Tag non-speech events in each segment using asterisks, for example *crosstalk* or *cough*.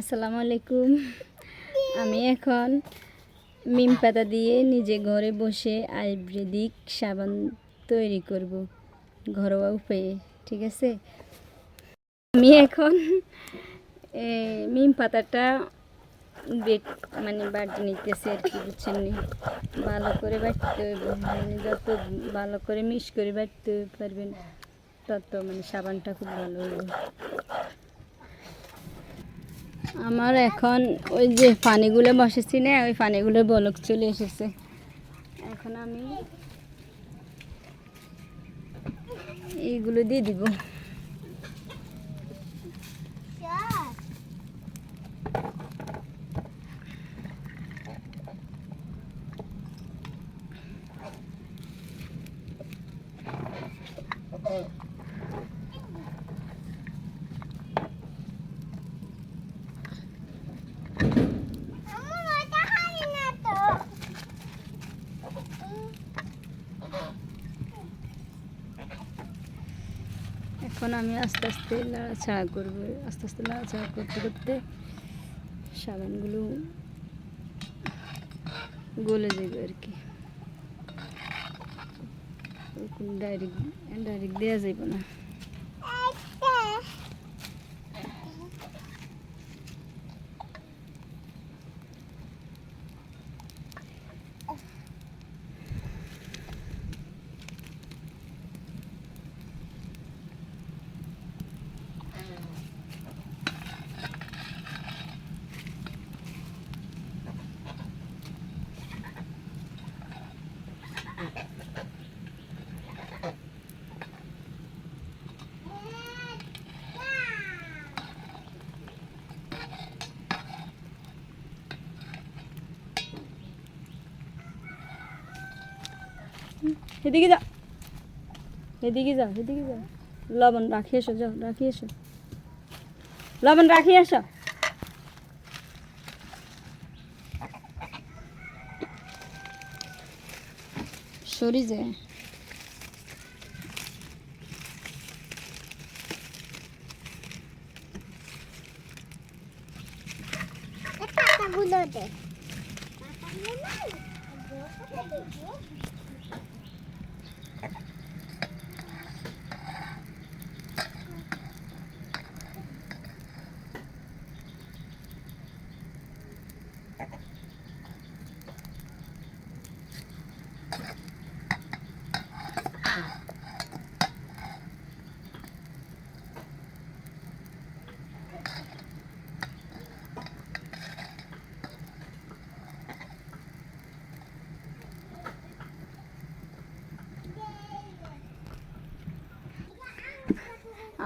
আসসালামু আলাইকুম। আমি এখন মিম পাতা দিয়ে নিজে ঘরে বসে আয়ুর্বেদিক সাবান তৈরি করব, ঘরোয়া উপায়ে, ঠিক আছে? আমি এখন মিম পাতাটা বেট মানে বাটি নিতেছি আর কি, বুঝছেন? ভালো করে বাটতে মানে যত ভালো করে মিক্স করে বাটতে পারবেন, তত মানে সাবানটা খুব ভালো হইব আমার এখন ওই যে পানিগুলো বসেছি না, ওই পানিগুলো বলক চলে এসেছে। এখন আমি এইগুলো দিয়ে দিব। এখন আমি আস্তে আস্তে নাড়াচাড়া করব। আস্তে আস্তে নাড়াচাড়া করতে করতে সাবানগুলো গলে যাবে আর কি। ডাইরেক্ট ডাইরেক্ট দেওয়া যাবে না। এদিকে যা। এদিকে যাও এদিকে যাও লবণ রাখি এসো, যাও রাখি এসো। লবণ রাখি এসো। সরি যে। পাতাগুলো দে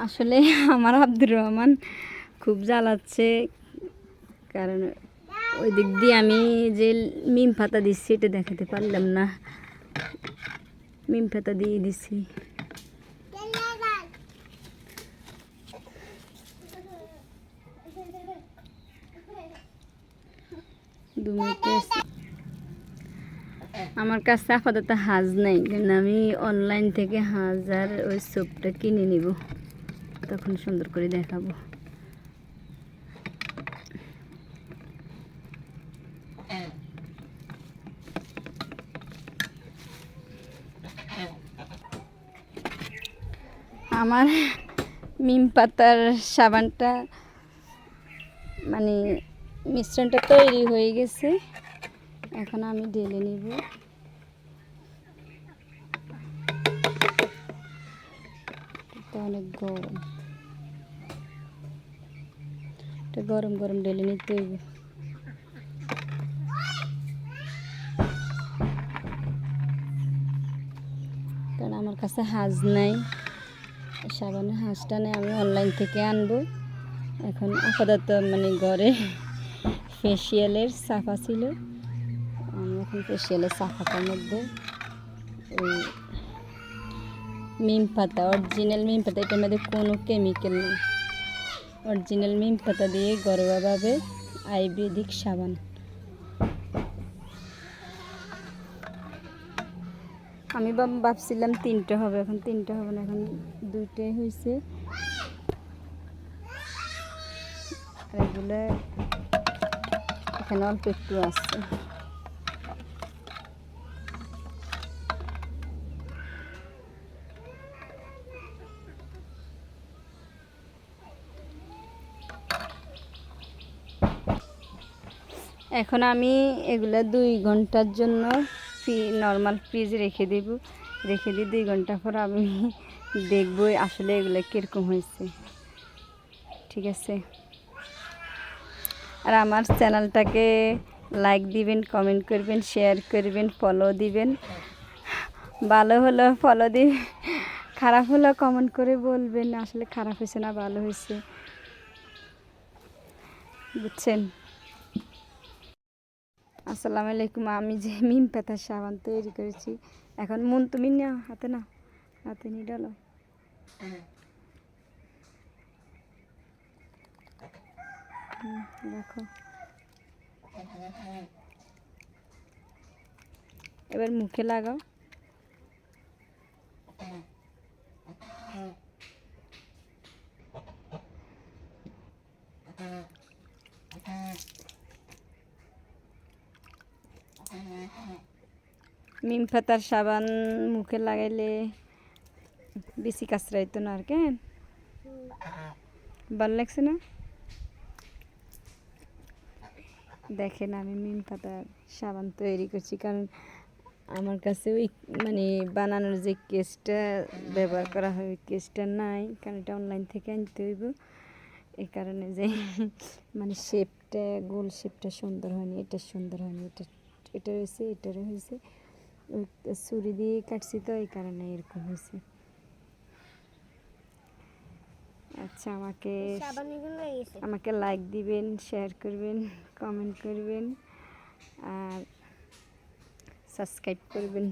আসলে আমার আব্দুর রহমান খুব জ্বালাচ্ছে, কারণ ওই দিক দিয়ে আমি যে মিম পাতা দিচ্ছি এটা দেখাতে পারলাম না। মিম পাতা দিয়ে দিছি দু আমার কাছে আপাতত হাজ নেই, কিন্তু আমি অনলাইন থেকে হাজার ওই সোপটা কিনে নিব। তখন সুন্দর করে দেখাবো। আমার মিম পাতার সাবানটা মানে মিশ্রণটা তৈরি হয়ে গেছে। এখন আমি ঢেলে নিব। অনেক গরম। এটা গরম গরম ঢেলে নিতে হইব। কারণ আমার কাছে হাঁস নাই। সাবানের হাঁসটা নেই, আমি অনলাইন থেকে আনব। এখন আপাতত মানে ঘরে ফেসিয়ালের সাফা ছিল। আমি এখন ফেসিয়ালের সাফাটার মধ্যে ওই মিম পাতা অরিজিনাল মিম পাতা, এটার মধ্যে কোনো কেমিক্যাল নেই। অরিজিনাল মিম পাতা দিয়ে ঘরোয়াভাবে আয়ুর্বেদিক সাবান। আমি ভাব- ভাবছিলাম তিনটে হবে, এখন তিনটে হবে না, এখন দুইটাই হয়েছে আর এগুলো এখানে অল্প একটু আছে। এখন আমি এগুলা দুই ঘণ্টার জন্য নর্মাল ফ্রিজ রেখে দেব। রেখে দিয়ে দুই ঘণ্টা পর আমি *laughs* দেখব আসলে এগুলো কীরকম হয়েছে। ঠিক আছে? আর আমার চ্যানেলটাকে লাইক দিবেন কমেন্ট করবেন শেয়ার করবেন ফলো দিবেন। ভালো হলো ফলো দিবেন খারাপ হলো কমেন্ট করে বলবেন। আসলে খারাপ হয়েছে না, ভালো হয়েছে। বুঝছেন? আসসালামু আলাইকুম, আমি যে মিম পাতার সাবান তৈরি করেছি। এখন মন তুমি নাও হাতে না হাতে নিয়ে ডালো রাখো এবার মুখে লাগাও। নিম পাতার সাবান মুখে লাগাইলে বেশি কাঁচড়াইতো না আর কেন ভালো লাগছে না দেখেন আমি নিম পাতার সাবান তৈরি করছি কারণ আমার কাছে ওই মানে বানানোর যে কেসটা ব্যবহার করা হয় ওই কেসটা নাই কারণ এটা অনলাইন থেকে আনতে হইব এই কারণে যে মানে শেপটা গোল শেপটা সুন্দর হয়নি এটা সুন্দর হয়নি এটা এটা হয়েছে এটারও হয়েছে ওই ছুরি দিয়ে কাটছি তো এই কারণে এরকম হয়েছে। আচ্ছা আমাকে আমাকে লাইক দিবেন শেয়ার করবেন কমেন্ট করবেন আর সাবস্ক্রাইব করবেন।